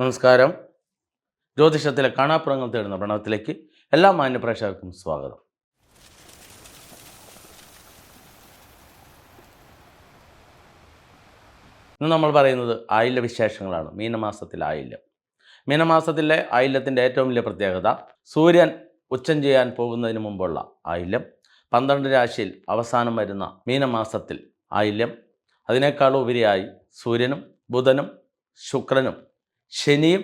നമസ്കാരം. ജ്യോതിഷത്തിലെ കാണാപ്പുറങ്ങൾ തേടുന്ന പ്രണവത്തിലേക്ക് എല്ലാ മാന്യപ്രേക്ഷകർക്കും സ്വാഗതം. ഇന്ന് നമ്മൾ പറയുന്നത് ആയില്യ വിശേഷങ്ങളാണ്. മീനമാസത്തിലെ ആയില്യം. മീനമാസത്തിലെ ആയില്യത്തിന്റെ ഏറ്റവും വലിയ പ്രത്യേകത സൂര്യൻ ഉച്ചം ചെയ്യാൻ പോകുന്നതിന് മുമ്പുള്ള ആയില്യം. പന്ത്രണ്ട് രാശിയിൽ അവസാനം വരുന്ന മീനമാസത്തിൽ ആയില്യം. അതിനേക്കാൾ ഉപരിയായി സൂര്യനും ബുധനും ശുക്രനും ശനിയും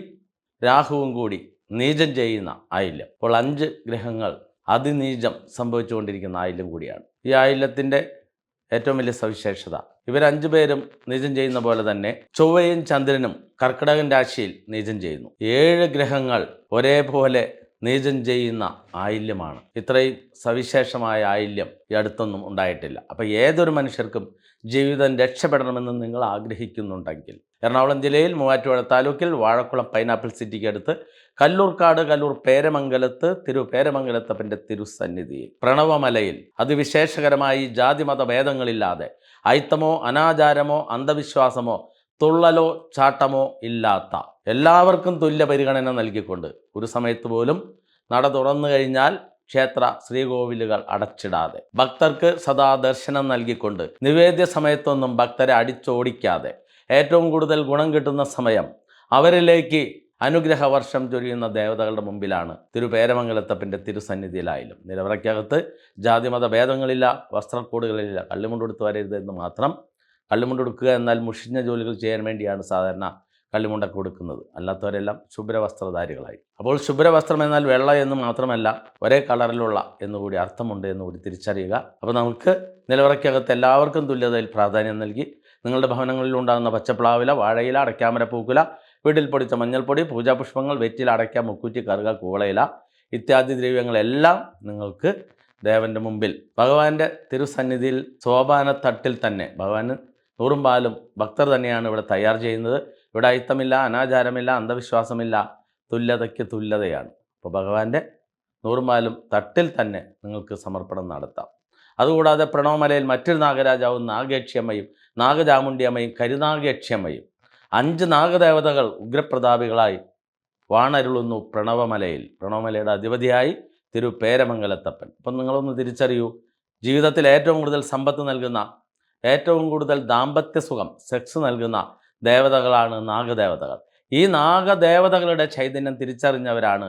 രാഹുവും കൂടി നീചം ചെയ്യുന്ന ആയില്യം. അപ്പോൾ അഞ്ച് ഗ്രഹങ്ങൾ അതിനീചം സംഭവിച്ചുകൊണ്ടിരിക്കുന്ന ആയില്യം കൂടിയാണ്. ഈ ആയില്യത്തിന്റെ ഏറ്റവും വലിയ സവിശേഷത ഇവരഞ്ചു പേരും നീചം ചെയ്യുന്ന പോലെ തന്നെ ചൊവ്വയും ചന്ദ്രനും കർക്കിടകൻ രാശിയിൽ നീചം ചെയ്യുന്നു. ഏഴ് ഗ്രഹങ്ങൾ ഒരേപോലെ നീചം ചെയ്യുന്ന ആയില്യമാണ്. ഇത്രയും സവിശേഷമായ ആയില്യം ഈ അടുത്തൊന്നും ഉണ്ടായിട്ടില്ല. അപ്പോൾ ഏതൊരു മനുഷ്യർക്കും ജീവിതം രക്ഷപ്പെടണമെന്ന് നിങ്ങൾ ആഗ്രഹിക്കുന്നുണ്ടെങ്കിൽ എറണാകുളം ജില്ലയിൽ മൂവാറ്റുപുഴ താലൂക്കിൽ വാഴക്കുളം പൈനാപ്പിൾ സിറ്റിക്ക് അടുത്ത് കല്ലൂർക്കാട് കല്ലൂർ പേരമംഗലത്ത് തിരു പേരമംഗലത്തപ്പന്റെ തിരുസന്നിധിയിൽ പ്രണവമലയിൽ അതിവിശേഷകരമായി ജാതിമത ഭേദങ്ങളില്ലാതെ അയിത്തമോ അനാചാരമോ അന്ധവിശ്വാസമോ തുള്ളലോ ചാട്ടമോ ഇല്ലാത്ത എല്ലാവർക്കും തുല്യ പരിഗണന നൽകിക്കൊണ്ട് ഒരു സമയത്ത് പോലും നട തുറന്നു കഴിഞ്ഞാൽ ക്ഷേത്ര ശ്രീകോവിലുകൾ അടച്ചിടാതെ ഭക്തർക്ക് സദാ ദർശനം നൽകിക്കൊണ്ട് നിവേദ്യ സമയത്തൊന്നും ഭക്തരെ അടിച്ചോടിക്കാതെ ഏറ്റവും കൂടുതൽ ഗുണം കിട്ടുന്ന സമയം അവരിലേക്ക് അനുഗ്രഹ വർഷം ചൊരിയുന്ന ദേവതകളുടെ മുമ്പിലാണ്. തിരുപേരമംഗലത്തപ്പന്റെ തിരുസന്നിധിയിലായാലും. നിലവറയ്ക്കകത്ത് ജാതിമത ഭേദങ്ങളില്ല വസ്ത്രക്കൂടുകളില്ല. കള്ളിമുണ്ടെടുത്ത് വരരുത് എന്ന് മാത്രം കള്ളിമുണ്ടെടുക്കുക എന്നാൽ മുഷിഞ്ഞ ജോലികൾ ചെയ്യാൻ വേണ്ടിയാണ് സാധാരണ കള്ളിമുണ്ടൊക്കെ കൊടുക്കുന്നത് അല്ലാത്തവരെല്ലാം ശുഭ്രവസ്ത്രധാരികളായി. അപ്പോൾ ശുഭ്രവസ്ത്രം എന്നാൽ വെള്ള എന്ന് മാത്രമല്ല ഒരേ കളറിലുള്ള എന്നുകൂടി അർത്ഥമുണ്ട് എന്നുകൂടി തിരിച്ചറിയുക. അപ്പോൾ നമുക്ക് നിലവറയ്ക്കകത്ത് എല്ലാവർക്കും തുല്യതയിൽ പ്രാധാന്യം നൽകി നിങ്ങളുടെ ഭവനങ്ങളിൽ ഉണ്ടാകുന്ന പച്ചപ്ലാവില വാഴയില അടയ്ക്കാമര പൂക്കുല വീട്ടിൽ പൊടിച്ച മഞ്ഞൾപ്പൊടി പൂജാപുഷ്പങ്ങൾ വെറ്റിൽ അടയ്ക്ക മുക്കുറ്റി കറുക കൂളയില ഇത്യാദി ദ്രവ്യങ്ങളെല്ലാം നിങ്ങൾക്ക് ദേവന്റെ മുമ്പിൽ. ഭഗവാന്റെ തിരുസന്നിധിയിൽ സോപാനത്തട്ടിൽ തന്നെ. ഭഗവാന് നൂറും പാലും ഭക്തർ തന്നെയാണ് ഇവിടെ തയ്യാർ ചെയ്യുന്നത്. ഇവിടെ അയിത്തമില്ല അനാചാരമില്ല അന്ധവിശ്വാസമില്ല തുല്യതയ്ക്ക് തുല്യതയാണ്. അപ്പോൾ ഭഗവാന്റെ നൂറും പാലും തട്ടിൽ തന്നെ നിങ്ങൾക്ക് സമർപ്പണം നടത്താം. അതുകൂടാതെ പ്രണവമലയിൽ മറ്റൊരു നാഗരാജാവും നാഗേക്ഷ്യമ്മയും നാഗചാമുണ്ടിയമ്മയും കരുനാഗേക്ഷ്യമ്മയും അഞ്ച് നാഗദേവതകൾ ഉഗ്രപ്രതാപികളായി വാണരുളുന്നു പ്രണവമലയിൽ. പ്രണവമലയുടെ അധിപതിയായി തിരു പേരമംഗലത്തപ്പൻ അപ്പം നിങ്ങളൊന്ന് തിരിച്ചറിയൂ ജീവിതത്തിൽ ഏറ്റവും കൂടുതൽ സമ്പത്ത് നൽകുന്ന ഏറ്റവും കൂടുതൽ ദാമ്പത്യ സുഖം സെക്സ് നൽകുന്ന ദേവതകളാണ് നാഗദേവതകൾ. ഈ നാഗദേവതകളുടെ ചൈതന്യം തിരിച്ചറിഞ്ഞവരാണ്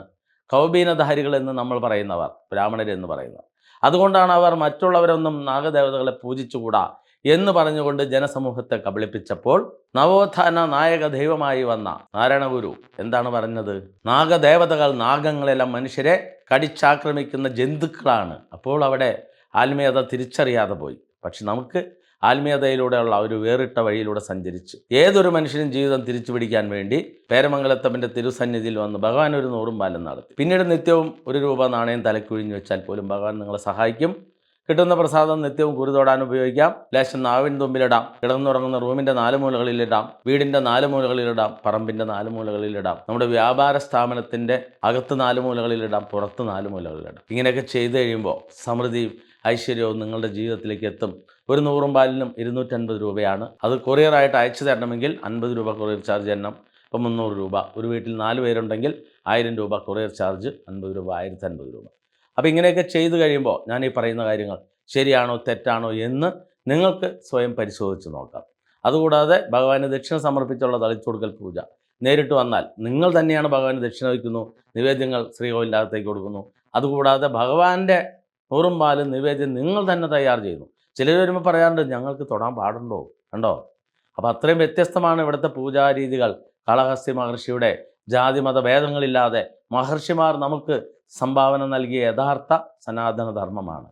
കൗബീനധാരികൾ എന്ന് നമ്മൾ പറയുന്നവർ ബ്രാഹ്മണരെന്ന് പറയുന്നവർ. അതുകൊണ്ടാണ് അവർ മറ്റുള്ളവരൊന്നും നാഗദേവതകളെ പൂജിച്ചുകൂടാ. എന്ന് പറഞ്ഞുകൊണ്ട് ജനസമൂഹത്തെ കബളിപ്പിച്ചപ്പോൾ നവോത്ഥാന നായക ദൈവമായി വന്ന നാരായണഗുരു എന്താണ് പറഞ്ഞത്? നാഗദേവതകൾ നാഗങ്ങളെല്ലാം മനുഷ്യരെ കടിച്ചാക്രമിക്കുന്ന ജന്തുക്കളാണ്. അപ്പോൾ അവിടെ ആത്മീയത തിരിച്ചറിയാതെ പോയി. പക്ഷെ നമുക്ക് ആത്മീയതയിലൂടെയുള്ള ഒരു വേറിട്ട വഴിയിലൂടെ സഞ്ചരിച്ച്. ഏതൊരു മനുഷ്യനും ജീവിതം തിരിച്ചു പിടിക്കാൻ വേണ്ടി പേരമംഗലത്തപ്പന്റെ തിരുസന്നിധിയിൽ വന്ന് ഭഗവാൻ ഒരു നൂറും പാലം നടത്തി. പിന്നീട് നിത്യവും ഒരു രൂപ നാണയം തലക്കുഴിഞ്ഞു വെച്ചാൽ പോലും ഭഗവാൻ നിങ്ങളെ സഹായിക്കും. കിട്ടുന്ന പ്രസാദം നിത്യവും കുരുതൊടാൻ ഉപയോഗിക്കാം. ലേശം നാവിൻ തുമ്പിലിടാം. കിടന്നുറങ്ങുന്ന റൂമിന്റെ നാല് മൂലകളിലിടാം. വീടിന്റെ നാല് മൂലകളിലിടാം. പറമ്പിന്റെ നാല് മൂലകളിലിടാം. നമ്മുടെ വ്യാപാര സ്ഥാപനത്തിന്റെ അകത്ത് നാല് മൂലകളിലിടാം. പുറത്ത് നാല് മൂലകളിലിടാം. ഇങ്ങനെയൊക്കെ ചെയ്തു കഴിയുമ്പോൾ സമൃദ്ധിയും ഐശ്വര്യവും നിങ്ങളുടെ ജീവിതത്തിലേക്ക് എത്തും. ഒരു നൂറും പാലിനും ഇരുന്നൂറ്റൻപത് രൂപയാണ്. അത് കൊറിയറായിട്ട് അയച്ചു തരണമെങ്കിൽ അൻപത് രൂപ കൊറിയർ ചാർജ് തരണം ഇപ്പം മുന്നൂറ് രൂപ. ഒരു വീട്ടിൽ നാല് പേരുണ്ടെങ്കിൽ ആയിരം രൂപ കൊറിയർ ചാർജ് അൻപത് രൂപ ആയിരത്തി അൻപത് രൂപ. അപ്പോൾ ഇങ്ങനെയൊക്കെ ചെയ്തു കഴിയുമ്പോൾ ഞാൻ ഈ പറയുന്ന കാര്യങ്ങൾ ശരിയാണോ തെറ്റാണോ എന്ന് നിങ്ങൾക്ക് സ്വയം പരിശോധിച്ച് നോക്കാം. അതുകൂടാതെ ഭഗവാന് ദക്ഷിണ സമർപ്പിച്ചുള്ള തളിച്ചുകൊടുക്കൽ പൂജ. നേരിട്ട് വന്നാൽ നിങ്ങൾ തന്നെയാണ് ഭഗവാന് ദക്ഷിണ വയ്ക്കുന്നു നിവേദ്യങ്ങൾ ശ്രീകോവിലകത്തേക്ക് കൊടുക്കുന്നു. അതുകൂടാതെ ഭഗവാന്റെ നൂറും പാലും നിവേദ്യം നിങ്ങൾ തന്നെ തയ്യാർ ചെയ്യുന്നു. ചിലർ വരുമ്പോൾ പറയാറുണ്ട് ഞങ്ങൾക്ക് തൊടാൻ പാടുണ്ടോ? കണ്ടോ? അപ്പോൾ അത്രയും വ്യത്യസ്തമാണ് ഇവിടുത്തെ പൂജാരീതികൾ. കാളഹസ്തി മഹർഷിയുടെ ജാതിമത ഭേദങ്ങളില്ലാതെ മഹർഷിമാർ നമുക്ക് സംഭാവന നൽകിയ യഥാർത്ഥ സനാതന ധർമ്മമാണ്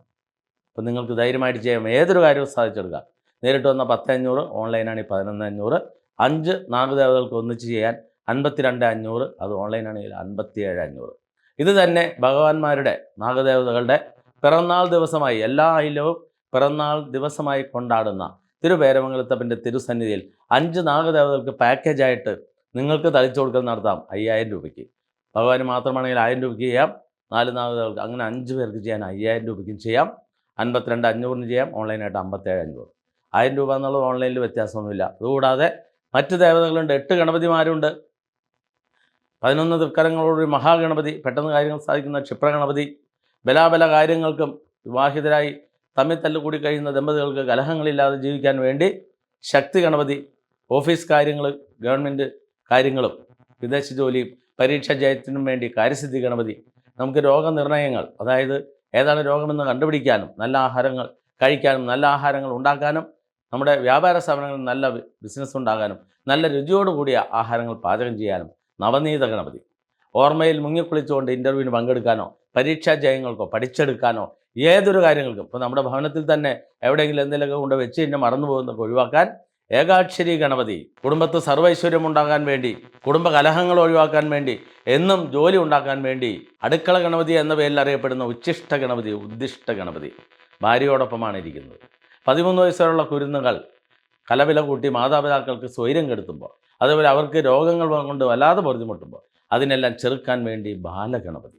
അപ്പം നിങ്ങൾക്ക് ധൈര്യമായിട്ട് ചെയ്യാം. ഏതൊരു കാര്യവും സാധിച്ചെടുക്കുക. നേരിട്ട് വന്ന പത്ത് ഓൺലൈനാണ് ഈ പതിനൊന്ന് അഞ്ഞൂറ് അഞ്ച് നാഗദേവതകൾക്ക് ഒന്നിച്ച് ചെയ്യാൻ അൻപത്തിരണ്ട് അഞ്ഞൂറ് അത് ഓൺലൈനാണെങ്കിൽ അൻപത്തിയേഴ് അഞ്ഞൂറ്. ഇത് തന്നെ ഭഗവാന്മാരുടെ നാഗദേവതകളുടെ പിറന്നാൾ ദിവസമായി എല്ലാ അയിലവും പിറന്നാൾ ദിവസമായി കൊണ്ടാടുന്ന തിരുപേരമംഗലത്തപ്പന്റെ തിരുസന്നിധിയിൽ അഞ്ച് നാഗദേവതകൾക്ക് പാക്കേജായിട്ട് നിങ്ങൾക്ക് തളിച്ചു കൊടുക്കൽ നടത്താം അയ്യായിരം രൂപയ്ക്ക്. ഭഗവാന് മാത്രമാണെങ്കിൽ ആയിരം രൂപയ്ക്ക് ചെയ്യാം. നാല് നാളുകൾക്ക് അങ്ങനെ അഞ്ച് പേർക്ക് ചെയ്യാൻ അയ്യായിരം രൂപയ്ക്കും ചെയ്യാം. അൻപത്തിരണ്ട് അഞ്ഞൂറിന് ചെയ്യാം. ഓൺലൈനായിട്ട് അമ്പത്തേഴ് അഞ്ഞൂറ്. ആയിരം രൂപ എന്നുള്ളത് ഓൺലൈനിൽ വ്യത്യാസമൊന്നുമില്ല. അതുകൂടാതെ മറ്റ് ദേവതകളുണ്ട്. എട്ട് ഗണപതിമാരുണ്ട്. പതിനൊന്ന് തൃക്കരങ്ങളോടൊരു മഹാഗണപതി പെട്ടെന്ന് കാര്യങ്ങൾ സാധിക്കുന്ന ക്ഷിപ്രഗണപതി ബലാബല കാര്യങ്ങൾക്കും വിവാഹിതരായി തമ്മിൽ തല്ലുകൂടി കഴിയുന്ന ദമ്പതികൾക്ക് കലഹങ്ങളില്ലാതെ ജീവിക്കാൻ വേണ്ടി ശക്തി ഗണപതി ഓഫീസ് കാര്യങ്ങൾ ഗവൺമെന്റ് കാര്യങ്ങളും വിദേശ ജോലിയും പരീക്ഷാ ജയത്തിനും വേണ്ടി കാര്യസിദ്ധി ഗണപതി. നമുക്ക് രോഗനിർണയങ്ങൾ അതായത് ഏതാണ് രോഗമെന്ന് കണ്ടുപിടിക്കാനും നല്ല ആഹാരങ്ങൾ കഴിക്കാനും നല്ല ആഹാരങ്ങൾ ഉണ്ടാക്കാനും നമ്മുടെ വ്യാപാര സ്ഥാപനങ്ങളിൽ നല്ല ബിസിനസ് ഉണ്ടാകാനും നല്ല രുചിയോട് കൂടിയ ആഹാരങ്ങൾ പാചകം ചെയ്യാനും നവനീത ഗണപതി. ഓർമ്മയിൽ മുങ്ങിക്കുളിച്ചുകൊണ്ട് ഇന്റർവ്യൂവിന് പങ്കെടുക്കാനോ പരീക്ഷാ ജയങ്ങൾക്കോ പഠിച്ചെടുക്കാനോ ഏതൊരു കാര്യങ്ങൾക്കും. ഇപ്പോൾ നമ്മുടെ ഭവനത്തിൽ തന്നെ എവിടെയെങ്കിലും എന്തെങ്കിലുമൊക്കെ കൊണ്ട് വെച്ച് കഴിഞ്ഞാൽ മറന്നു പോകുന്നതൊക്കെ ഒഴിവാക്കാൻ ഏകാക്ഷരി ഗണപതി കുടുംബത്ത് സർവൈശ്വര്യം ഉണ്ടാകാൻ വേണ്ടി കുടുംബ കലഹങ്ങൾ ഒഴിവാക്കാൻ വേണ്ടി എന്നും ജോലി ഉണ്ടാക്കാൻ വേണ്ടി അടുക്കള ഗണപതി എന്ന പേരിൽ അറിയപ്പെടുന്ന ഉച്ഛിഷ്ട ഗണപതി ഉദ്ദിഷ്ട ഗണപതി ഭാര്യയോടൊപ്പമാണ് ഇരിക്കുന്നത്. പതിമൂന്ന് വയസ്സുള്ള കുരുന്നുകൾ കലവില കൂട്ടി മാതാപിതാക്കൾക്ക് സ്വൈരം കെടുത്തുമ്പോൾ അതേപോലെ അവർക്ക് രോഗങ്ങൾ കൊണ്ട് വല്ലാതെ ബുദ്ധിമുട്ടുമ്പോൾ അതിനെല്ലാം ചെറുക്കാൻ വേണ്ടി ബാലഗണപതി.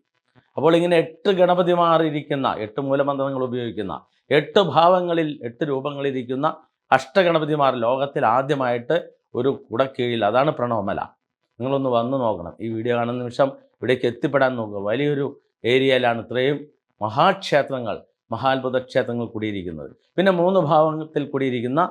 അപ്പോൾ ഇങ്ങനെ എട്ട് ഗണപതിമാർ ഇരിക്കുന്ന എട്ട് മൂലമന്ത്രങ്ങൾ ഉപയോഗിക്കുന്ന എട്ട് ഭാവങ്ങളിൽ എട്ട് രൂപങ്ങളിരിക്കുന്ന അഷ്ടഗണപതിമാർ ലോകത്തിൽ ആദ്യമായിട്ട് ഒരു കുടക്കീഴിൽ അതാണ് പ്രണവമല നിങ്ങളൊന്ന് വന്നു നോക്കണം. ഈ വീഡിയോ കാണുന്ന നിമിഷം ഇവിടേക്ക് എത്തിപ്പെടാൻ നോക്കുക. വലിയൊരു ഏരിയയിലാണ് ഇത്രയും മഹാക്ഷേത്രങ്ങൾ മഹാത്ഭുത ക്ഷേത്രങ്ങൾ കൂടിയിരിക്കുന്നത്. പിന്നെ മൂന്ന് ഭാവത്തിൽ കൂടിയിരിക്കുന്ന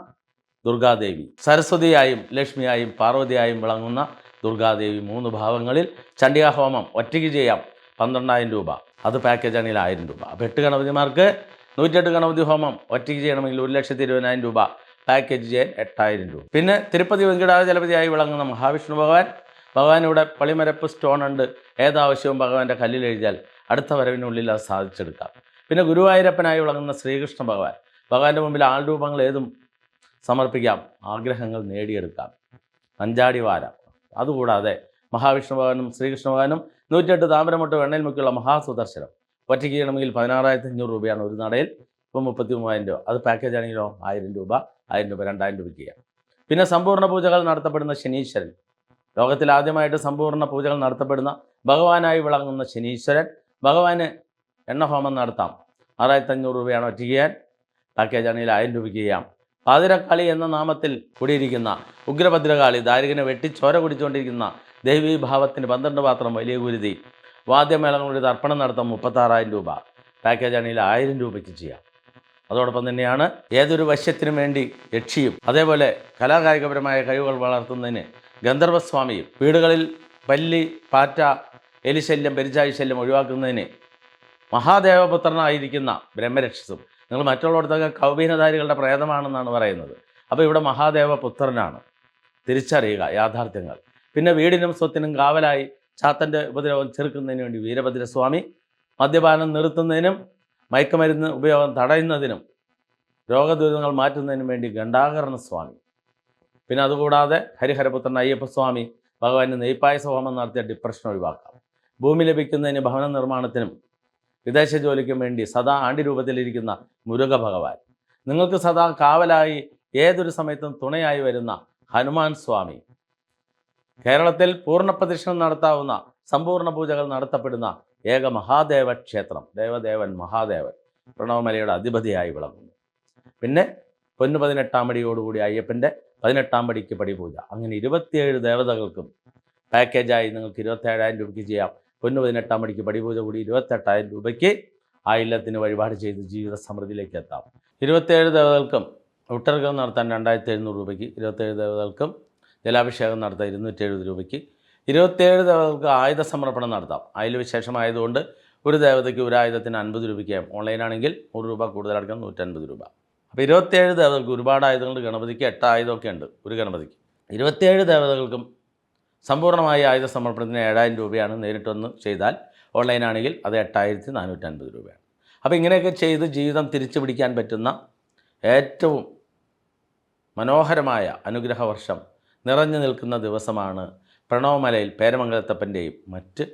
ദുർഗാദേവി. സരസ്വതിയായും ലക്ഷ്മിയായും പാർവതിയായും വിളങ്ങുന്ന ദുർഗാദേവി മൂന്ന് ഭാവങ്ങളിൽ ചണ്ഡികാ ഹോമം ഒറ്റയ്ക്ക് ചെയ്യാം പന്ത്രണ്ടായിരം രൂപ. അത് പാക്കേജ് ആണെങ്കിൽ ആയിരം രൂപ. അപ്പോൾ എട്ട് ഗണപതിമാർക്ക് നൂറ്റെട്ട് ഗണപതി ഹോമം ഒറ്റയ്ക്ക് ചെയ്യണമെങ്കിൽ ഒരു ലക്ഷത്തി ഇരുപതിനായിരം രൂപ. പാക്കേജ് ചെയ്യാൻ എട്ടായിരം രൂപ. പിന്നെ തിരുപ്പതി വെങ്കിടാചലപതിയായി വിളങ്ങുന്ന മഹാവിഷ്ണു ഭഗവാൻ. ഭഗവാൻ ഇവിടെ പളിമരപ്പ് സ്റ്റോൺ ഉണ്ട്. ഏതാവശ്യവും ഭഗവാന്റെ കല്ലിൽ എഴുതിയാൽ അടുത്ത വരവിനുള്ളിൽ അത് സാധിച്ചെടുക്കാം. പിന്നെ ഗുരുവായൂരപ്പനായി വിളങ്ങുന്ന ശ്രീകൃഷ്ണ ഭഗവാൻ. ഭഗവാന്റെ മുമ്പിൽ ആൾരൂപങ്ങൾ ഏതും സമർപ്പിക്കാം. ആഗ്രഹങ്ങൾ നേടിയെടുക്കാം. അഞ്ചാടി വാര. അതുകൂടാതെ മഹാവിഷ്ണു ഭഗവാനും ശ്രീകൃഷ്ണ ഭഗവാനും നൂറ്റെട്ട് താമരമൊട്ട് വെണ്ണയിൽ മുക്കിയുള്ള മഹാസുദർശനം. ഒറ്റയ്ക്ക് ചെയ്യണമെങ്കിൽ പതിനാറായിരത്തി അഞ്ഞൂറ് രൂപയാണ് ഒരു നടയിൽ. ഇപ്പം മുപ്പത്തി മൂവായിരം രൂപ. അത് പാക്കേജ് ആണെങ്കിലോ ആയിരം രൂപ ആയിരം രൂപ രണ്ടായിരം രൂപയ്ക്ക് ചെയ്യാം. പിന്നെ സമ്പൂർണ പൂജകൾ നടത്തപ്പെടുന്ന ശനീശ്വരൻ. ലോകത്തിൽ ആദ്യമായിട്ട് സമ്പൂർണ പൂജകൾ നടത്തപ്പെടുന്ന ഭഗവാനായി വിളങ്ങുന്ന ശനീശ്വരൻ. ഭഗവാന് എണ്ണഹോമം നടത്താം. ആറായിരത്തി അഞ്ഞൂറ് രൂപയാണ് ഒറ്റ ചെയ്യാൻ. പാക്കേജ് ആണെങ്കിൽ ആയിരം രൂപയ്ക്ക് ചെയ്യാം. പാതിരക്കാളി എന്ന നാമത്തിൽ കൂടിയിരിക്കുന്ന ഉഗ്രഭദ്രകാളി ദാരികനെ വെട്ടി ചോര കുടിച്ചുകൊണ്ടിരിക്കുന്ന ദേവീ ഭാവത്തിന് പന്ത്രണ്ട് പാത്രം വലിയ ഗുരുതി. വാദ്യമേളങ്ങളുടെ തർപ്പണം നടത്താൻ മുപ്പത്താറായിരം രൂപ. പാക്കേജ് ആണെങ്കിൽ ആയിരം രൂപയ്ക്ക് ചെയ്യാം. അതോടൊപ്പം തന്നെയാണ് ഏതൊരു വശ്യത്തിനും വേണ്ടി യക്ഷിയും അതേപോലെ കലാകായികപരമായ കഴിവുകൾ വളർത്തുന്നതിന് ഗന്ധർവസ്വാമിയും വീടുകളിൽ പല്ലി പാറ്റ എലിശല്യം പെരിചായി ശല്യം ഒഴിവാക്കുന്നതിന് മഹാദേവപുത്രനായിരിക്കുന്ന ബ്രഹ്മരക്ഷസും. നിങ്ങൾ മറ്റുള്ളിടത്തൊക്കെ കൗബീനധാരികളുടെ പ്രേതമാണെന്നാണ് പറയുന്നത്. അപ്പോൾ ഇവിടെ മഹാദേവപുത്രനാണ്. തിരിച്ചറിയുക യാഥാർത്ഥ്യങ്ങൾ. പിന്നെ വീടിനും സ്വത്തിനും കാവലായി ചാത്തന്റെ ഉപദ്രവം ചെറുക്കുന്നതിന് വേണ്ടി വീരഭദ്രസ്വാമി മദ്യപാനം നിർത്തുന്നതിനും മയക്കുമരുന്ന് ഉപയോഗം തടയുന്നതിനും രോഗദുരിതങ്ങൾ മാറ്റുന്നതിനും വേണ്ടി ഗണ്ടാകരണ സ്വാമി. പിന്നെ അതുകൂടാതെ ഹരിഹരപുത്രൻ അയ്യപ്പസ്വാമി ഭഗവാന് നെയ്പ്പായസ ഹോമം നടത്തിയ ഡിപ്രഷൻ ഒഴിവാക്കാം. ഭൂമി ലഭിക്കുന്നതിന് ഭവന നിർമ്മാണത്തിനും വിദേശ ജോലിക്കും വേണ്ടി സദാ ആണ്ടി രൂപത്തിലിരിക്കുന്ന മുരുക ഭഗവാൻ. നിങ്ങൾക്ക് സദാ കാവലായി ഏതൊരു സമയത്തും തുണയായി വരുന്ന ഹനുമാൻ സ്വാമി. കേരളത്തിൽ പൂർണ പ്രദക്ഷിണം നടത്താവുന്ന സമ്പൂർണ പൂജകൾ നടത്തപ്പെടുന്ന ഏക മഹാദേവ ക്ഷേത്രം ദേവദേവൻ മഹാദേവൻ പ്രണവമലയുടെ അധിപതിയായി വിളങ്ങുന്നു. പിന്നെ പൊന്നു പതിനെട്ടാം പടിയോടുകൂടി അയ്യപ്പന്റെ പതിനെട്ടാം പടിക്ക് പടിപൂജ. അങ്ങനെ ഇരുപത്തിയേഴ് ദേവതകൾക്കും പാക്കേജായി നിങ്ങൾക്ക് ഇരുപത്തേഴായിരം രൂപയ്ക്ക് ചെയ്യാം. പൊന്നു പതിനെട്ടാം പടിക്ക് പടിപൂജ കൂടി ഇരുപത്തെട്ടായിരം രൂപയ്ക്ക് ആ ഇല്ലത്തിന് വഴിപാട് ചെയ്ത് ജീവിത സമൃദ്ധിയിലേക്ക് എത്താം. ഇരുപത്തേഴ് ദേവതകൾക്കും ഒട്ടർക്കം നടത്താൻ രണ്ടായിരത്തി എഴുന്നൂറ് രൂപയ്ക്ക് ഇരുപത്തേഴ് ദേവതകൾക്കും ജലാഭിഷേകം നടത്താൻ ഇരുന്നൂറ്റി എഴുപത് രൂപയ്ക്ക് ഇരുപത്തേഴ് ദേവതകൾക്ക് ആയുധ സമർപ്പണം നടത്താം. അതിൽ വിശേഷമായതുകൊണ്ട് ഒരു ദേവതയ്ക്ക് ഒരു ആയുധത്തിന് അൻപത് രൂപയ്ക്ക് ഓൺലൈനാണെങ്കിൽ നൂറ് രൂപ കൂടുതലടക്കം നൂറ്റൻപത് രൂപ. അപ്പോൾ ഇരുപത്തേഴ് ദേവതകൾക്ക് ഒരുപാട് ആയുധങ്ങൾ ഗണപതിക്ക് എട്ട് ആയുധമൊക്കെ ഉണ്ട് ഒരു ഗണപതിക്ക്. ഇരുപത്തേഴ് ദേവതകൾക്കും സമ്പൂർണമായി ആയുധ സമർപ്പണത്തിന് ഏഴായിരം രൂപയാണ് നേരിട്ടൊന്ന് ചെയ്താൽ ഓൺലൈനാണെങ്കിൽ അത് എട്ടായിരത്തി നാനൂറ്റൻപത് രൂപയാണ്. അപ്പോൾ ഇങ്ങനെയൊക്കെ ചെയ്ത് ജീവിതം തിരിച്ചു പിടിക്കാൻ പറ്റുന്ന ഏറ്റവും മനോഹരമായ അനുഗ്രഹവർഷം നിറഞ്ഞു നിൽക്കുന്ന ദിവസമാണ് പ്രണവമലയിൽ പേരമംഗലത്തപ്പന്റെയും മറ്റ്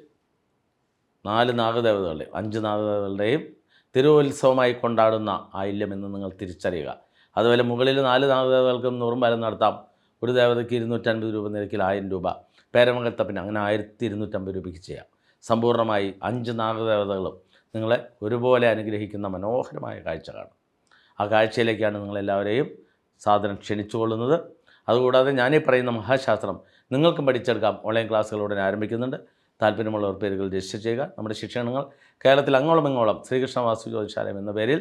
നാല് നാഗദേവതകളുടെയും അഞ്ച് നാഗദേവതകളുടെയും തിരുവുത്സവമായി കൊണ്ടാടുന്ന ആയില്യം എന്ന് നിങ്ങൾ തിരിച്ചറിയുക. അതുപോലെ മുകളിൽ നാല് നാഗദേവതകൾക്കും നൂറും വരം നടത്താം. ഒരു ദേവതയ്ക്ക് ഇരുന്നൂറ്റൻപത് രൂപ നിരക്കിൽ ആയിരം രൂപ. പേരമംഗലത്തപ്പന് അങ്ങനെ ആയിരത്തി ഇരുന്നൂറ്റമ്പത് രൂപയ്ക്ക് ചെയ്യാം. സമ്പൂർണമായി അഞ്ച് നാഗദേവതകളും നിങ്ങളെ ഒരുപോലെ അനുഗ്രഹിക്കുന്ന മനോഹരമായ കാഴ്ച കാണും. ആ കാഴ്ചയിലേക്കാണ് നിങ്ങളെല്ലാവരെയും സാധനം ക്ഷണിച്ചുകൊള്ളുന്നത്. അതുകൂടാതെ ഞാനീ പറയുന്ന മഹാശാസ്ത്രം നിങ്ങൾക്കും പഠിച്ചെടുക്കാം. ഓൺലൈൻ ക്ലാസ്സുകൾ ഉടനെ ആരംഭിക്കുന്നുണ്ട്. താല്പര്യമുള്ളവർ പേരുകൾ രജിസ്റ്റർ ചെയ്യുക. നമ്മുടെ ശിക്ഷണങ്ങൾ കേരളത്തിൽ അങ്ങോളം ഇങ്ങോളം ശ്രീകൃഷ്ണ വാസു ജ്യോതിശാലയം എന്ന പേരിൽ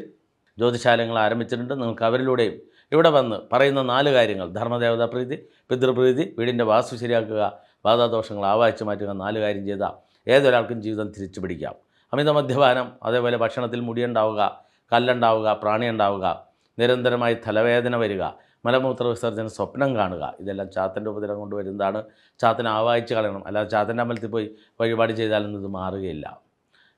ജ്യോതിശാലയങ്ങൾ ആരംഭിച്ചിട്ടുണ്ട്. നിങ്ങൾക്ക് അവരിലൂടെയും ഇവിടെ വന്ന് പറയുന്ന നാല് കാര്യങ്ങൾ ധർമ്മദേവതാ പ്രീതി പിതൃപ്രീതി വീടിന്റെ വാസ്തു ശരിയാക്കുക വാദാദോഷങ്ങൾ ആവാഹിച്ച് മാറ്റുക നാല് കാര്യം ചെയ്താൽ ഏതൊരാൾക്കും ജീവിതം തിരിച്ചു പിടിക്കാം. അമിത മദ്യപാനം അതേപോലെ ഭക്ഷണത്തിൽ മുടിയുണ്ടാവുക കല്ലുണ്ടാവുക പ്രാണിയുണ്ടാവുക നിരന്തരമായി തലവേദന വരിക മലമൂത്ര വിസർജന സ്വപ്നം കാണുക. ഇതെല്ലാം ചാത്തന്റെ ഉപദ്രവം കൊണ്ട് വരുന്നതാണ്. ചാത്തനെ ആവാഹിച്ച് കളയണം. അല്ലാതെ ചാത്തന്റെ അമ്പലത്തിൽ പോയി വഴിപാട് ചെയ്താലൊന്നും ഇത് മാറുകയില്ല.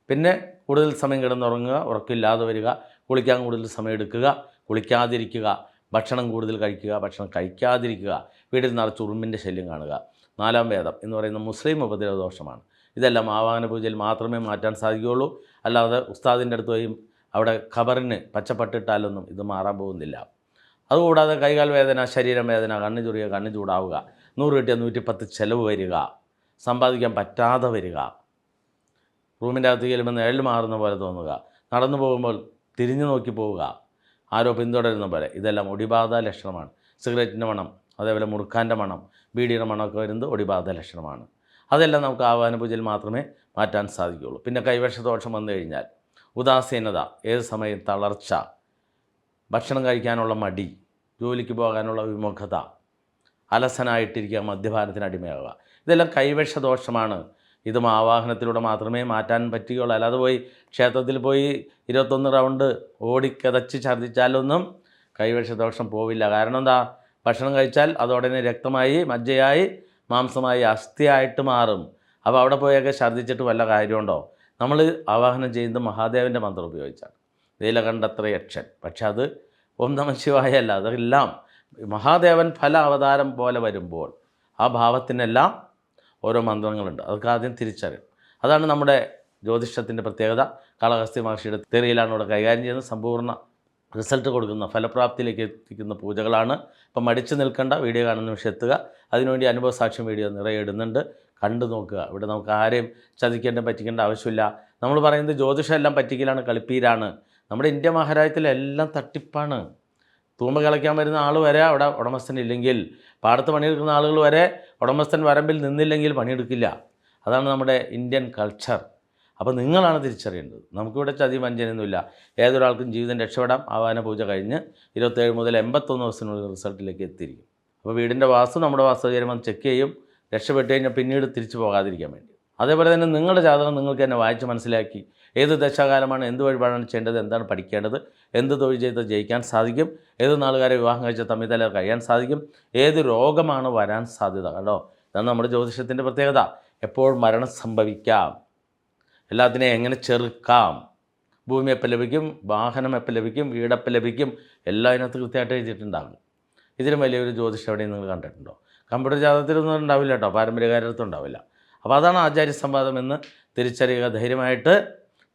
പിന്നെ കൂടുതൽ സമയം കിടന്നുറങ്ങുക ഉറക്കമില്ലാതെ വരിക കുളിക്കാൻ കൂടുതൽ സമയം എടുക്കുക കുളിക്കാതിരിക്കുക ഭക്ഷണം കൂടുതൽ കഴിക്കുക ഭക്ഷണം കഴിക്കാതിരിക്കുക വീട്ടിൽ നിറച്ച് ഉറുമ്പിന്റെ ശല്യം കാണുക. നാലാം വേദം എന്ന് പറയുന്ന മുസ്ലിം ഉപദ്രവ ദോഷമാണ് ഇതെല്ലാം ആവാഹന പൂജയിൽ മാത്രമേ മാറ്റാൻ സാധിക്കുകയുള്ളൂ. അല്ലാതെ ഉസ്താദിന്റെ അടുത്ത് പോയി അവിടെ ഖബറിന് പച്ചപ്പട്ടിട്ടാലൊന്നും ഇത് മാറാൻ പോകുന്നില്ല. അതുകൂടാതെ കൈകാൽ വേദന ശരീരം വേദന കണ്ണ് ചൊറിയുക കണ്ണ് ചൂടാവുക നൂറ് കിട്ടിയ നൂറ്റിപ്പത്ത് ചിലവ് വരിക സമ്പാദിക്കാൻ പറ്റാതെ വരിക റൂമിന്റെ അകത്ത് ചെല്ലുമ്പോൾ നിഴൽ മാറുന്ന പോലെ തോന്നുക നടന്നു പോകുമ്പോൾ തിരിഞ്ഞു നോക്കി പോവുക ആരോ പിന്തുടരുന്ന പോലെ. ഇതെല്ലാം ഒടിബാധ ലക്ഷണമാണ്. സിഗരറ്റിന്റെ മണം അതേപോലെ മുറുക്കാന്റെ മണം ബീഡിയുടെ മണമൊക്കെ വരുന്നത് ഒടിബാധ ലക്ഷണമാണ്. അതെല്ലാം നമുക്ക് ആവാനുപൂജയിൽ പൂജയിൽ മാത്രമേ മാറ്റാൻ സാധിക്കുകയുള്ളൂ. പിന്നെ കൈവശ ദോഷം വന്നു കഴിഞ്ഞാൽ ഉദാസീനത ഏത് സമയം തളർച്ച ഭക്ഷണം കഴിക്കാനുള്ള മടി ജോലിക്ക് പോകാനുള്ള വിമുഖത അലസനായിട്ടിരിക്കുക മദ്യപാനത്തിന് അടിമയാവുക. ഇതെല്ലാം കൈവശദോഷമാണ്. ഇത് ആവാഹനത്തിലൂടെ മാത്രമേ മാറ്റാൻ പറ്റുകയുള്ളൂ. അല്ലാതെ പോയി ക്ഷേത്രത്തിൽ പോയി ഇരുപത്തൊന്ന് റൗണ്ട് ഓടിക്കതച്ച് ഛർദ്ദിച്ചാലൊന്നും കൈവശദോഷം പോവില്ല. കാരണം എന്താ? ഭക്ഷണം കഴിച്ചാൽ അതോടനെ രക്തമായി മജ്ജയായി മാംസമായി അസ്ഥിയായിട്ട് മാറും. അപ്പോൾ അവിടെ പോയൊക്കെ ഛർദ്ദിച്ചിട്ട് വല്ല കാര്യമുണ്ടോ? നമ്മൾ ആവാഹനം ചെയ്യുന്നത് മഹാദേവന്റെ മന്ത്രം ഉപയോഗിച്ചാണ്. നീലകണ്ഠത്ര യക്ഷൻ പക്ഷെ അത് ഓം നമ ശിവായ അല്ല അതെല്ലാം മഹാദേവൻ ഫല അവതാരം പോലെ വരുമ്പോൾ ആ ഭാവത്തിനെല്ലാം ഓരോ മന്ത്രങ്ങളുണ്ട്. അതൊക്കെ ആദ്യം തിരിച്ചറിയും. അതാണ് നമ്മുടെ ജ്യോതിഷത്തിന്റെ പ്രത്യേകത. കാളഹസ്തി മഹർഷിയുടെ തെറിയിലാണ് ഇവിടെ കൈകാര്യം ചെയ്യുന്നത്. സമ്പൂർണ റിസൾട്ട് കൊടുക്കുന്ന ഫലപ്രാപ്തിയിലേക്ക് എത്തിക്കുന്ന പൂജകളാണ്. ഇപ്പം മടിച്ചു നിൽക്കേണ്ട വീഡിയോ കാണുന്ന നിമിഷം എത്തുക. അതിനുവേണ്ടി അനുഭവ സാക്ഷ്യം വീഡിയോ നിറയെ ഇടുന്നുണ്ട്. കണ്ടു നോക്കുക. ഇവിടെ നമുക്ക് ആരെയും ചതിക്കേണ്ട പറ്റിക്കേണ്ട ആവശ്യമില്ല. നമ്മൾ പറയുന്നത് ജ്യോതിഷം എല്ലാം പറ്റിക്കലാണ് കളിപ്പീരാണ്. നമ്മുടെ ഇന്ത്യ മഹാരാജ്യത്തിലെല്ലാം തട്ടിപ്പാണ്. തൂമ്പ കളിക്കാൻ വരുന്ന ആൾ വരെ അവിടെ ഉടമസ്ഥൻ ഇല്ലെങ്കിൽ പാടത്ത് പണിയെടുക്കുന്ന ആളുകൾ വരെ ഉടമസ്ഥൻ വരമ്പിൽ നിന്നില്ലെങ്കിൽ പണിയെടുക്കില്ല. അതാണ് നമ്മുടെ ഇന്ത്യൻ കൾച്ചർ. അപ്പോൾ നിങ്ങളാണ് തിരിച്ചറിയേണ്ടത്. നമുക്കിവിടെ ചതി വഞ്ചനയൊന്നുമില്ല. ഏതൊരാൾക്കും ജീവിതം രക്ഷപ്പെടാം. ആവാന പൂജ കഴിഞ്ഞ് ഇരുപത്തേഴ് മുതൽ എൺപത്തൊന്ന് ദിവസത്തിനുള്ളിൽ റിസൾട്ടിലേക്ക് എത്തിയിരിക്കും. അപ്പോൾ വീടിന്റെ വാസ്തു നമ്മുടെ വാസ്തുചര്യം വന്ന് ചെക്ക് ചെയ്യും. രക്ഷപ്പെട്ട് കഴിഞ്ഞാൽ പിന്നീട് തിരിച്ചു പോകാതിരിക്കാൻ വേണ്ടി. അതേപോലെ തന്നെ നിങ്ങളുടെ ജാതകം നിങ്ങൾക്ക് തന്നെ വായിച്ച് മനസ്സിലാക്കി. ഏത് ദശാകാലമാണ് എന്ത് വഴിപാടാണ് ചെയ്യേണ്ടത് എന്താണ് പഠിക്കേണ്ടത് എന്ത് തൊഴിൽ ചെയ്ത് ജയിക്കാൻ സാധിക്കും ഏത് നാളുകാരെ വിവാഹം കഴിച്ച തമ്മിൽ കഴിയാൻ സാധിക്കും ഏത് രോഗമാണ് വരാൻ സാധ്യത കേട്ടോ ഇതാണ് നമ്മുടെ ജ്യോതിഷത്തിന്റെ പ്രത്യേകത. എപ്പോൾ മരണം സംഭവിക്കാം? എല്ലാത്തിനെയും എങ്ങനെ ചെറുക്കാം? ഭൂമി എപ്പം ലഭിക്കും? വാഹനം എപ്പം ലഭിക്കും? വീടെപ്പം ലഭിക്കും? എല്ലാം അതിനകത്ത് കൃത്യമായിട്ട് എഴുതിയിട്ടുണ്ടാകും. ഇതിലും വലിയൊരു ജ്യോതിഷം എവിടെയും നിങ്ങൾ കണ്ടിട്ടുണ്ടോ? കമ്പ്യൂട്ടർ ജാതകത്തിലൊന്നും ഉണ്ടാവില്ല കേട്ടോ പാരമ്പര്യകാരത്തുണ്ടാവില്ല അപ്പോൾ അതാണ് ആചാര്യ സംവാദം എന്ന് തിരിച്ചറിയുക ധൈര്യമായിട്ട്.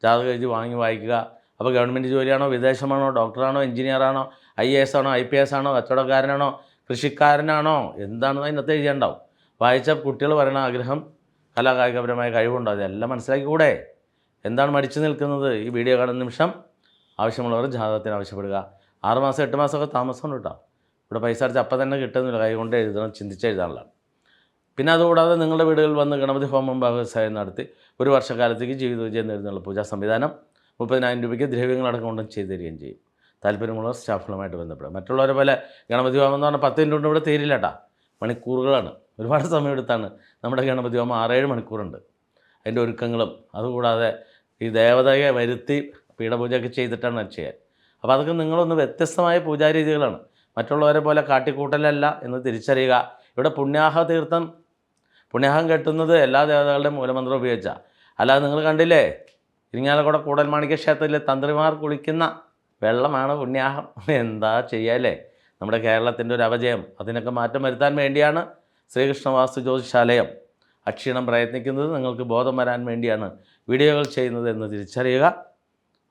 ജാതകം എഴുതി വാങ്ങി വായിക്കുക. അപ്പോൾ ഗവൺമെന്റ് ജോലിയാണോ വിദേശമാണോ ഡോക്ടറാണോ എഞ്ചിനീയറാണോ ഐ എ എസ് ആണോ ഐ പി എസ് ആണോ കച്ചവടക്കാരനാണോ കൃഷിക്കാരനാണോ എന്താണെന്ന് അതിനകത്ത് എഴുതിയുണ്ടാവും വായിച്ച കുട്ടികൾ പറയുന്ന ആഗ്രഹം കലാകായികപരമായ കഴിവുണ്ടോ? അതെല്ലാം മനസ്സിലാക്കി കൂടെ എന്താണ് മടിച്ചു നിൽക്കുന്നത്? ഈ വീഡിയോ കാണുന്ന നിമിഷം ആവശ്യമുള്ളവർ ജാതകത്തിന് ആവശ്യപ്പെടുക. ആറുമാസം എട്ട് മാസമൊക്കെ താമസമുണ്ട് കേട്ടോ. ഇവിടെ പൈസ അടിച്ച് അപ്പം തന്നെ കിട്ടുന്നില്ല. കൈകൊണ്ട് എഴുതണം ചിന്തിച്ച് എഴുതാനുള്ളതാണ്. പിന്നെ അതുകൂടാതെ നിങ്ങളുടെ വീടുകളിൽ വന്ന് ഗണപതി ഹോമം വ്യവസായം നടത്തി ഒരു വർഷക്കാലത്തേക്ക് ജീവിത വിജയം നേരിടുന്നുള്ള പൂജാ സംവിധാനം മുപ്പതിനായിരം രൂപയ്ക്ക് ദ്രവ്യങ്ങളടക്കം കൊണ്ടും ചെയ്തു തരികയും ചെയ്യും. താല്പര്യമുള്ളവർ സ്റ്റാഫുകളുമായിട്ട് ബന്ധപ്പെടും. മറ്റുള്ളവരെ പോലെ ഗണപതി ഹോമം എന്ന് പറഞ്ഞാൽ പത്ത് മിനിറ്റ് ഇവിടെ തീരില്ല മണിക്കൂറുകളാണ്. ഒരുപാട് സമയമെടുത്താണ്. നമ്മുടെ ഗണപതി ഹോമം ആറേഴ് മണിക്കൂറുണ്ട്. അതിന്റെ ഒരുക്കങ്ങളും അതുകൂടാതെ ഈ ദേവതയെ വരുത്തി പീഠപൂജയൊക്കെ ചെയ്തിട്ടാണ് അത് ചെയ്യാൻ. അപ്പോൾ അതൊക്കെ നിങ്ങളൊന്ന് വ്യത്യസ്തമായ പൂജാരീതികളാണ് മറ്റുള്ളവരെ പോലെ കാട്ടിക്കൂട്ടലല്ല എന്ന് തിരിച്ചറിയുക. ഇവിടെ പുണ്യാഹ തീർത്ഥം പുണ്യാഹം കെട്ടുന്നത് എല്ലാ ദേവതകളുടെയും മൂലമന്ത്രം ഉപയോഗിച്ചാൽ അല്ലാതെ നിങ്ങൾ കണ്ടില്ലേ? ഇരിങ്ങാലക്കുട കൂടൽമാണിക്യ ക്ഷേത്രത്തിലെ തന്ത്രിമാർ കുളിക്കുന്ന വെള്ളമാണ് പുണ്യാഹം. എന്താ ചെയ്യാല്ലേ? നമ്മുടെ കേരളത്തിന്റെ ഒരു അപജയം. അതിനൊക്കെ മാറ്റം വരുത്താൻ വേണ്ടിയാണ് ശ്രീകൃഷ്ണ വാസ്തു ജ്യോതിശാലയം അക്ഷീണം പ്രയത്നിക്കുന്നത്. നിങ്ങൾക്ക് ബോധം വരാൻ വേണ്ടിയാണ് വീഡിയോകൾ ചെയ്യുന്നത് എന്ന് തിരിച്ചറിയുക.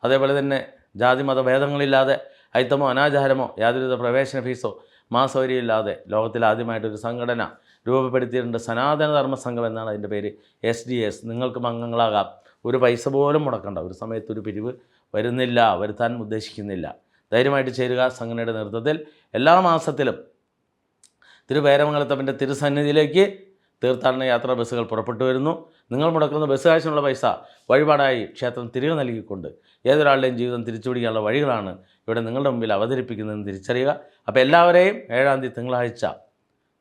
അതേപോലെ തന്നെ ജാതി മതഭേദങ്ങളില്ലാതെ അയിത്തമോ അനാചാരമോ യാതൊരുവിധ പ്രവേശന ഫീസോ മാസൗകര്യമില്ലാതെ ലോകത്തിൽ ആദ്യമായിട്ടൊരു സംഘടന രൂപപ്പെടുത്തിയിട്ടുണ്ട് സനാതനധർമ്മ സംഘം എന്നാണ് അതിന്റെ പേര്. S D S. നിങ്ങൾക്കും അംഗങ്ങളാകാം. ഒരു പൈസ പോലും മുടക്കണ്ട. ഒരു സമയത്ത് ഒരു പിരിവ് വരുന്നില്ല. വരുത്താൻ ഉദ്ദേശിക്കുന്നില്ല. ധൈര്യമായിട്ട് ചേരുക സംഘടനയുടെ നേതൃത്വത്തിൽ. എല്ലാ മാസത്തിലും തിരുപേരമംഗലത്തപ്പന്റെ തിരുസന്നിധിയിലേക്ക് തീർത്ഥാടന യാത്രാ ബസ്സുകൾ പുറപ്പെട്ടു വരുന്നു. നിങ്ങൾ മുടക്കുന്ന ബസ് കാശിനുള്ള പൈസ വഴിപാടായി ക്ഷേത്രം തിരികെ നൽകിക്കൊണ്ട് ഏതൊരാളുടെയും ജീവിതം തിരിച്ചുപിടിക്കാനുള്ള വഴികളാണ് ഇവിടെ നിങ്ങളുടെ മുമ്പിൽ അവതരിപ്പിക്കുന്നതെന്ന് തിരിച്ചറിയുക. അപ്പോൾ എല്ലാവരെയും ഏഴാം തീയതി തിങ്കളാഴ്ച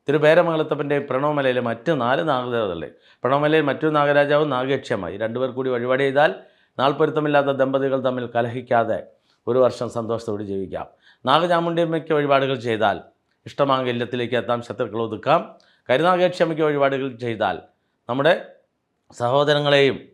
തിരുപേരമംഗലത്തപ്പന്റെ പ്രണവമലയിലെ മറ്റ് നാല് നാഗദേവതകളെ പ്രണവമലയിൽ മറ്റു നാഗരാജാവും നാഗേക്ഷ്യമായി. രണ്ടുപേർ കൂടി വഴിപാട് ചെയ്താൽ നാൾപ്പൊരുത്തമില്ലാത്ത ദമ്പതികൾ തമ്മിൽ കലഹിക്കാതെ ഒരു വർഷം സന്തോഷത്തോടെ ജീവിക്കാം. നാഗചാമുണ്ടിയമ്മയ്ക്ക് വഴിപാടുകൾ ചെയ്താൽ ഇഷ്ടമാംഗല്യത്തിലേക്ക് എത്താം ശത്രുക്കൾ ഒതുക്കാം. കരുനാഗേക്ഷമ്മയ്ക്ക് വഴിപാടുകൾ ചെയ്താൽ നമ്മുടെ സഹോദരങ്ങളെയും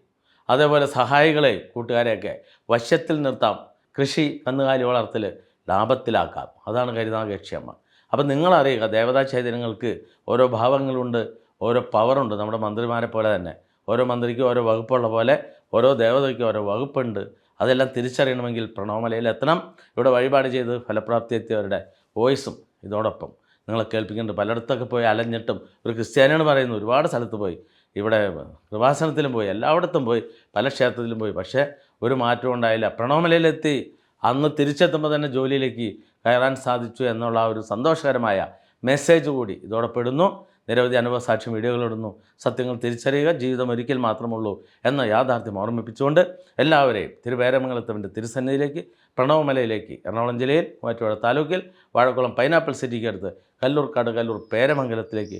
അതേപോലെ സഹായികളെ കൂട്ടുകാരെയൊക്കെ വശത്തിൽ നിർത്താം. കൃഷി കന്നുകാലി വളർത്തൽ ലാഭത്തിലാക്കാം. അതാണ് കരുനാഗേക്ഷിയമ്മ അപ്പം നിങ്ങളറിയുക ദേവതാ ചൈതന്യങ്ങൾക്ക് ഓരോ ഭാവങ്ങളുണ്ട് ഓരോ പവറുണ്ട്. നമ്മുടെ മന്ത്രിമാരെ പോലെ തന്നെ ഓരോ മന്ത്രിക്കും ഓരോ വകുപ്പുള്ള പോലെ ഓരോ ദേവതയ്ക്കും ഓരോ വകുപ്പുണ്ട്. അതെല്ലാം തിരിച്ചറിയണമെങ്കിൽ പ്രണവമലയിൽ എത്തണം. ഇവിടെ വഴിപാട് ചെയ്ത് ഫലപ്രാപ്തി എത്തിയവരുടെ വോയിസും ഇതോടൊപ്പം നിങ്ങളെ കേൾപ്പിക്കുന്നുണ്ട്. പലയിടത്തൊക്കെ പോയി അലഞ്ഞിട്ടും ഒരു ക്രിസ്ത്യാനിയാണ് പറയുന്നത്. ഒരുപാട് സ്ഥലത്ത് പോയി. ഇവിടെ കൃപാസനത്തിലും പോയി എല്ലായിടത്തും പോയി പല ക്ഷേത്രത്തിലും പോയി. പക്ഷേ ഒരു മാറ്റവും ഉണ്ടായില്ല. പ്രണവമലയിലെത്തി. അന്ന് തിരിച്ചെത്തുമ്പോൾ തന്നെ ജോലിയിലേക്ക് കയറാൻ സാധിച്ചു എന്നുള്ള ഒരു സന്തോഷകരമായ മെസ്സേജ് കൂടി ഇതോടെ പെടുന്നു. നിരവധി അനുഭവ സാക്ഷ്യം വീഡിയോകളിടുന്നു. സത്യങ്ങൾ തിരിച്ചറിയുക ജീവിതം ഒരിക്കൽ മാത്രമുള്ളൂ എന്ന യാഥാർത്ഥ്യം ഓർമ്മിപ്പിച്ചുകൊണ്ട് എല്ലാവരെയും തിരുവേരമംഗലത്തവന്റെ തിരുസന്നിധിയിലേക്ക് പ്രണവമലയിലേക്ക് എറണാകുളം ജില്ലയിൽ മൂവാറ്റുപുഴ താലൂക്കിൽ വാഴക്കുളം പൈനാപ്പിൾ സിറ്റിക്ക് അടുത്ത് കല്ലൂർക്കാട് കല്ലൂർ പേരമംഗലത്തിലേക്ക്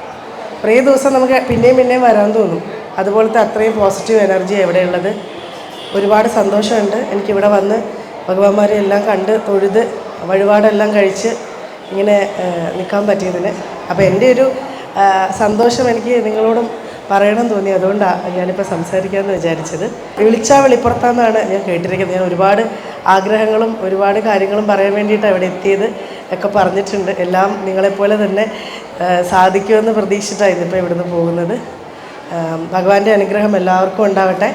കുറേ ദിവസം നമുക്ക് പിന്നെയും പിന്നെയും വരാൻ തോന്നും. അതുപോലത്തെ അത്രയും പോസിറ്റീവ് എനർജി എവിടെയുള്ളത്? ഒരുപാട് സന്തോഷമുണ്ട്. എനിക്കിവിടെ വന്ന് ഭഗവാന്മാരെ എല്ലാം കണ്ട് തൊഴുത് വഴിപാടെല്ലാം കഴിച്ച് ഇങ്ങനെ നിൽക്കാൻ പറ്റിയതിന്. അപ്പോൾ എന്റെ ഒരു സന്തോഷം എനിക്ക് നിങ്ങളോടും പറയണം തോന്നി. അതുകൊണ്ടാണ് ഞാനിപ്പോൾ സംസാരിക്കാമെന്ന് വിചാരിച്ചത്. വിളിച്ചാൽ വെളിപ്പുറത്താന്നാണ് ഞാൻ കേട്ടിരിക്കുന്നത്. ഞാൻ ഒരുപാട് ആഗ്രഹങ്ങളും ഒരുപാട് കാര്യങ്ങളും പറയാൻ വേണ്ടിയിട്ട് അവിടെ എത്തിയത്. ഒക്കെ പറഞ്ഞിട്ടുണ്ട്. എല്ലാം നിങ്ങളെപ്പോലെ തന്നെ സാധിക്കുമെന്ന് പ്രതീക്ഷിച്ചാണ് ഇതിപ്പോൾ ഇവിടുന്ന് പോകുന്നത്. ഭഗവാന്റെ അനുഗ്രഹം എല്ലാവർക്കും ഉണ്ടാവട്ടെ.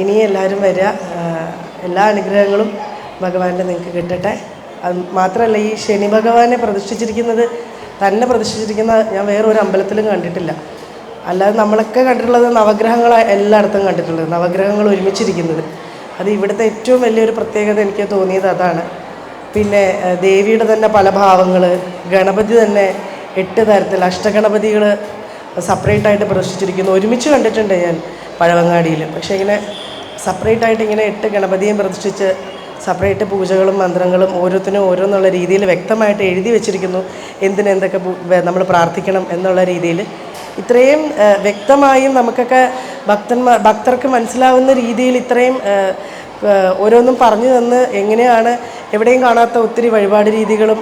ഇനി എല്ലാവരും വരിക. എല്ലാ അനുഗ്രഹങ്ങളും ഭഗവാന്റെ നിങ്ങൾക്ക് കിട്ടട്ടെ. അത് മാത്രമല്ല ഈ ശനി ഭഗവാനെ പ്രതിഷ്ഠിച്ചിരിക്കുന്നത് തന്നെ പ്രതിഷ്ഠിച്ചിരിക്കുന്ന ഞാൻ വേറൊരു അമ്പലത്തിലും കണ്ടിട്ടില്ല. അല്ലാതെ നമ്മളൊക്കെ കണ്ടിട്ടുള്ളത് നവഗ്രഹങ്ങൾ എല്ലായിടത്തും കണ്ടിട്ടുള്ളത് നവഗ്രഹങ്ങൾ ഒരുമിച്ചിരിക്കുന്നത്. അത് ഇവിടുത്തെ ഏറ്റവും വലിയൊരു പ്രത്യേകത എനിക്ക് തോന്നിയത് അതാണ്. പിന്നെ ദേവിയുടെ തന്നെ പല ഭാവങ്ങൾ ഗണപതി തന്നെ എട്ട് തരത്തിൽ അഷ്ടഗണപതികൾ സെപ്പറേറ്റ് ആയിട്ട് പ്രതിഷ്ഠിച്ചിരിക്കുന്നു. ഒരുമിച്ച് കണ്ടിട്ടുണ്ട് ഞാൻ പഴവങ്ങാടിയിൽ. പക്ഷേ ഇങ്ങനെ സെപ്പറേറ്റ് ആയിട്ട് ഇങ്ങനെ എട്ട് ഗണപതിയും പ്രദർശിച്ച് സെപ്പറേറ്റ് പൂജകളും മന്ത്രങ്ങളും ഓരോത്തിനും ഓരോന്നുള്ള രീതിയിൽ വ്യക്തമായിട്ട് എഴുതി വെച്ചിരിക്കുന്നു. എന്തിനെന്തൊക്കെ നമ്മൾ പ്രാർത്ഥിക്കണം എന്നുള്ള രീതിയിൽ. ഇത്രയും വ്യക്തമായും നമുക്കൊക്കെ ഭക്തന്മാർ ഭക്തർക്ക് മനസ്സിലാവുന്ന രീതിയിൽ ഇത്രയും ഓരോന്നും പറഞ്ഞു തന്ന് എങ്ങനെയാണ് എവിടെയും കാണാത്ത ഒത്തിരി വഴിപാട് രീതികളും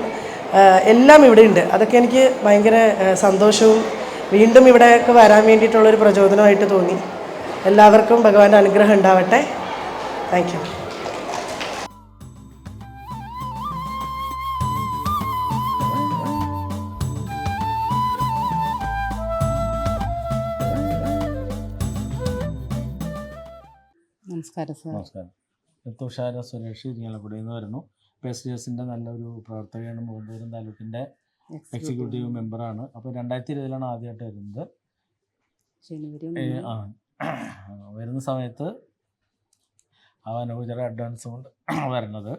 ആ, ഇവിടെ ഉണ്ട്. അതൊക്കെ എനിക്ക് ഭയങ്കര സന്തോഷവും വീണ്ടും ഇവിടെയൊക്കെ വരാൻ വേണ്ടിയിട്ടുള്ളൊരു പ്രചോദനമായിട്ട് തോന്നി. എല്ലാവർക്കും ഭഗവാന്റെ അനുഗ്രഹം ഉണ്ടാവട്ടെ. താങ്ക് യു നമസ്കാരം സാർ. നമസ്കാരം. തുഷാര സുരേഷ് ഇരിങ്ങാലക്കുടയിൽ നിന്ന് വരുന്നു. ഡി നല്ലൊരു പ്രവർത്തകയാണ് മുഖന്തൂരം താലൂക്കിന്റെ എക്സിക്യൂട്ടീവ് മെമ്പറാണ് അപ്പോൾ രണ്ടായിരത്തി ഇരുപതിലാണ് ആദ്യമായിട്ട് വരുന്നത്. ആ വരുന്ന സമയത്ത് അവന് ചെറിയ അഡ്വാൻസ് കൊണ്ട് വരുന്നത്.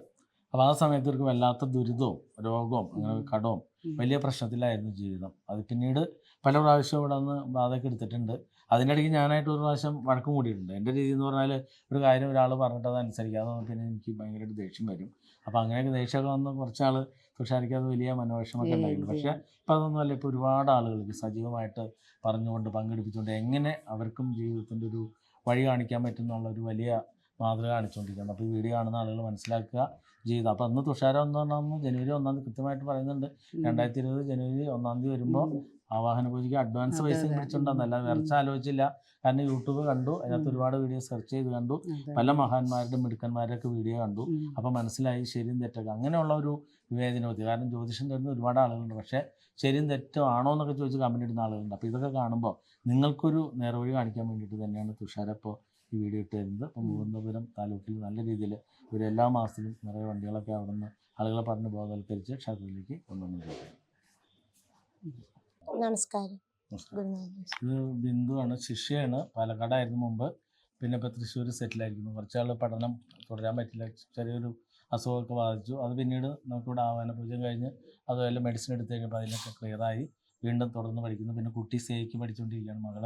അപ്പോൾ ആ സമയത്ത് ഇവർക്ക് വല്ലാത്ത ദുരിതവും രോഗവും അങ്ങനെ കടവും വലിയ പ്രശ്നത്തിലായിരുന്നു ജീവിതം. അത് പിന്നീട് പല പ്രാവശ്യം ഇവിടെ നിന്ന് ബാധയൊക്കെ എടുത്തിട്ടുണ്ട്. അതിന്റെ ഇടയ്ക്ക് ഞാനായിട്ട് ഒരു പ്രാവശ്യം വഴക്കം കൂടിയിട്ടുണ്ട് എന്റെ രീതി എന്ന് പറഞ്ഞാൽ ഒരു കാര്യം ഒരാൾ പറഞ്ഞിട്ട് അത് അനുസരിക്കാതെ പിന്നെ എനിക്ക് ഭയങ്കരമായിട്ട് ദേഷ്യം വരും. അപ്പോൾ അങ്ങനെയൊക്കെ ദേഷ്യമൊക്കെ വന്ന് കുറച്ചാൾ തുഷാരിക്ക് അത് വലിയ മനോവിഷമൊക്കെ ഉണ്ടായിരുന്നു. പക്ഷേ ഇപ്പം അതൊന്നുമല്ല ഇപ്പോൾ ഒരുപാട് ആളുകൾക്ക് സജീവമായിട്ട് പറഞ്ഞുകൊണ്ട് പങ്കെടുപ്പിച്ചുകൊണ്ട് എങ്ങനെ അവർക്കും ജീവിതത്തിന്റെ ഒരു വഴി കാണിക്കാൻ പറ്റുന്നുള്ള ഒരു വലിയ മാതൃക കാണിച്ചുകൊണ്ടിരിക്കുന്നത് അപ്പോൾ ഈ വീഡിയോ കാണുന്ന ആളുകൾ മനസ്സിലാക്കുക ജീവിതം അപ്പോൾ അന്ന് തുഷാരം എന്ന് പറഞ്ഞാൽ ജനുവരി ഒന്നാം തീയതി കൃത്യമായിട്ട് പറയുന്നുണ്ട്. രണ്ടായിരത്തി ഇരുപത് ജനുവരി ഒന്നാം തീയതി വരുമ്പോൾ ഉം. വാഹന പൂജയ്ക്ക് അഡ്വാൻസ് പൈസ. പിടിച്ചിട്ടുണ്ടെന്നല്ല ഉം. ആലോചിച്ചില്ല. കാരണം യൂട്യൂബ് കണ്ടു. അതിനകത്ത് ഒരുപാട് വീഡിയോ സെർച്ച് ചെയ്ത് കണ്ടു. പല മഹാന്മാരുടെയും മിടുക്കന്മാരുടെ ഒക്കെ വീഡിയോ കണ്ടു അപ്പൊ അപ്പോൾ മനസ്സിലായി ശരിയും തെറ്റൊക്കെ. അങ്ങനെയുള്ള ഒരു വിവേചനബുദ്ധി കാരണം ജ്യോതിഷം തരുന്ന ഒരുപാട് ആളുകളുണ്ട്. പക്ഷേ ശരിയും തെറ്റോ ആണോ എന്നൊക്കെ ചോദിച്ച് കമന്റ് ഇടുന്ന ആളുകളുണ്ട്. അപ്പോൾ ഇതൊക്കെ കാണുമ്പോൾ നിങ്ങൾക്കൊരു നേർവഴി കാണിക്കാൻ വേണ്ടിയിട്ട് തന്നെയാണ് തുഷാര ഇപ്പോൾ ഈ വീഡിയോ ഇട്ട് തരുന്നത്. അപ്പം മുകുന്ദപുരം താലൂക്കിൽ നല്ല രീതിയിൽ ഒരു എല്ലാ മാസത്തിലും നിറയെ വണ്ടികളൊക്കെ അവിടെ നിന്ന് ആളുകളെ പറഞ്ഞ് ബോധവൽക്കരിച്ച് ക്ഷേത്രത്തിലേക്ക് കൊണ്ടുവന്നിട്ടുണ്ട്. നമസ്കാരം. ബിന്ദുവാണ് ശിഷ്യയാണ്. പാലക്കാടായിരുന്നു മുമ്പ്. പിന്നെ ഇപ്പോൾ തൃശ്ശൂർ സെറ്റിലായിരിക്കുന്നു കുറച്ചാൾ പഠനം തുടരാൻ പറ്റില്ല. ചെറിയൊരു അസുഖമൊക്കെ ബാധിച്ചു. അത് പിന്നീട് നമുക്കിവിടെ ആവാന പൂജ കഴിഞ്ഞ് അതുപോലെ മെഡിസിൻ എടുത്ത് കഴിഞ്ഞപ്പോൾ അതിനൊക്കെ ക്ലിയറായി വീണ്ടും തുടർന്ന് പഠിക്കുന്നു. പിന്നെ കുട്ടി സേക്ക് പഠിച്ചുകൊണ്ടിരിക്കുകയാണ് മകൾ.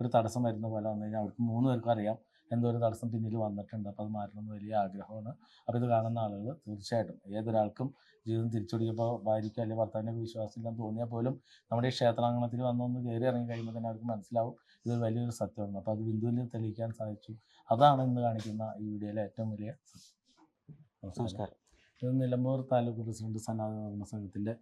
ഒരു തടസ്സം വരുന്ന പോലെ വന്നു കഴിഞ്ഞാൽ അവർക്ക് മൂന്ന് പേർക്കും അറിയാം എന്തോ ഒരു തടസ്സം പിന്നിൽ വന്നിട്ടുണ്ട്. അപ്പോൾ അത് മാറ്റണമെന്ന് വലിയ ആഗ്രഹമാണ്. അപ്പോൾ ഇത് കാണുന്ന ആളുകൾ തീർച്ചയായിട്ടും ഏതൊരാൾക്കും ജീവിതം തിരിച്ചുപിടിക്കുമ്പോൾ ഭാര്യയ്ക്ക് അല്ലെങ്കിൽ ഭർത്താവിന്റെ വിശ്വാസമില്ലെന്ന് തോന്നിയാൽ പോലും നമ്മുടെ ഈ ക്ഷേത്രാങ്കണത്തിൽ വന്നൊന്ന് കയറി ഇറങ്ങി കഴിയുമ്പോൾ തന്നെ അവർക്ക് മനസ്സിലാവും ഇതൊരു വലിയൊരു സത്യമാണ്. അപ്പോൾ അത് ബിന്ദുവിൽ തെളിയിക്കാൻ സാധിച്ചു. അതാണ് ഇന്ന് കാണിക്കുന്ന ഈ വീഡിയോയിലെ ഏറ്റവും വലിയ നമസ്കാരം. ഇത് നിലമ്പൂർ താലൂക്ക് പ്രസിഡന്റ് സനാതന ധർമ്മ സംഘത്തിന്റെ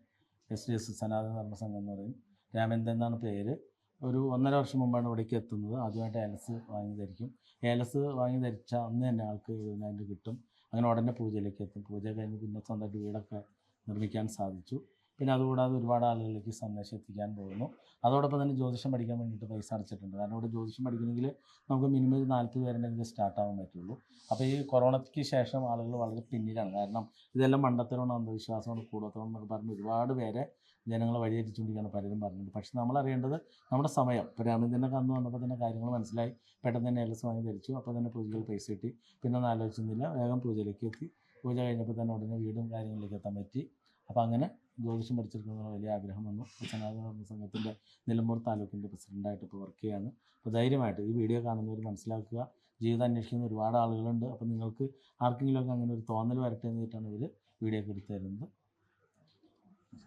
എസ് ഡി എസ് സനാതന ധർമ്മ സംഘം എന്ന് പറയും. രാമേന്ദ്രൻ എന്നാണ് പേര്. ഒരു ഒന്നര വർഷം മുമ്പാണ് ഇവിടേക്ക് എത്തുന്നത്. ആദ്യമായിട്ട് ഏലസ് വാങ്ങി ധരിക്കും. ഏലസ് വാങ്ങി ധരിച്ച അന്ന് തന്നെ ആൾക്ക് എഴുപതിനായിരം കിട്ടും. അങ്ങനെ ഉടനെ പൂജയിലേക്ക് എത്തും. പൂജ കഴിഞ്ഞ് പിന്നെ സ്വന്തമായിട്ട് വീടൊക്കെ നിർമ്മിക്കാൻ സാധിച്ചു. പിന്നെ അതുകൂടാതെ ഒരുപാട് ആളുകളിലേക്ക് സന്ദേശം എത്തിക്കാൻ പോകുന്നു. അതോടൊപ്പം തന്നെ ജ്യോതിഷം പഠിക്കാൻ വേണ്ടിയിട്ട് പൈസ അടച്ചിട്ടുണ്ട്. കാരണം ഇവിടെ ജ്യോതിഷം പഠിക്കണമെങ്കിൽ നമുക്ക് മിനിമം ഒരു നാൽപ്പത് പേരുണ്ടെങ്കിൽ സ്റ്റാർട്ട് ആവാൻ പറ്റുള്ളൂ. അപ്പോൾ ഈ കൊറോണയ്ക്ക് ശേഷം ആളുകൾ വളരെ പിന്നിലാണ്. കാരണം ഇതെല്ലാം മണ്ടത്തരമാണ് അന്ധവിശ്വാസമാണ് കൂടത്തരമാണ് പറഞ്ഞ് ഒരുപാട് പേരെ ജനങ്ങളെ വഴിതെറ്റിച്ചുകൊണ്ടിരിക്കുകയാണ് പലരും പറഞ്ഞിട്ടുണ്ട്. പക്ഷെ നമ്മൾ അറിയേണ്ടത് നമ്മുടെ സമയം. ഇപ്പോൾ രാമചന്ദ്രനെ കന്നു വന്നപ്പോൾ തന്നെ കാര്യങ്ങൾ മനസ്സിലായി. പെട്ടെന്ന് തന്നെ എല്ലാ സമയം ധരിച്ചു അപ്പോൾ തന്നെ പൂജകൾ പൈസ കിട്ടി. പിന്നെ ഒന്നും ആലോചിച്ചിരുന്നില്ല. വേഗം പൂജയിലേക്ക് എത്തി. പൂജ കഴിഞ്ഞപ്പോൾ തന്നെ ഉടനെ വീടും കാര്യങ്ങളിലേക്ക് എത്താൻ പറ്റി. അപ്പോൾ അങ്ങനെ ജ്യോതിഷം പഠിച്ചെടുക്കുന്ന വലിയ ആഗ്രഹം വന്നു. സനാതന സംഘത്തിന്റെ നിലമ്പൂർ താലൂക്കിന്റെ പ്രസിഡന്റായിട്ട് ഇപ്പോൾ വർക്ക് ചെയ്യാണ് അപ്പോൾ ധൈര്യമായിട്ട് ഈ വീഡിയോ കാണുന്നവർ മനസ്സിലാക്കുക. ജീവിതം അന്വേഷിക്കുന്ന ഒരുപാട് ആളുകളുണ്ട്. അപ്പോൾ നിങ്ങൾക്ക് ആർക്കെങ്കിലുമൊക്കെ അങ്ങനെ ഒരു തോന്നൽ വരട്ടെ എന്നിട്ടാണ് ഇവർ വീഡിയോ ഒക്കെ എടുത്തു തരുന്നത്.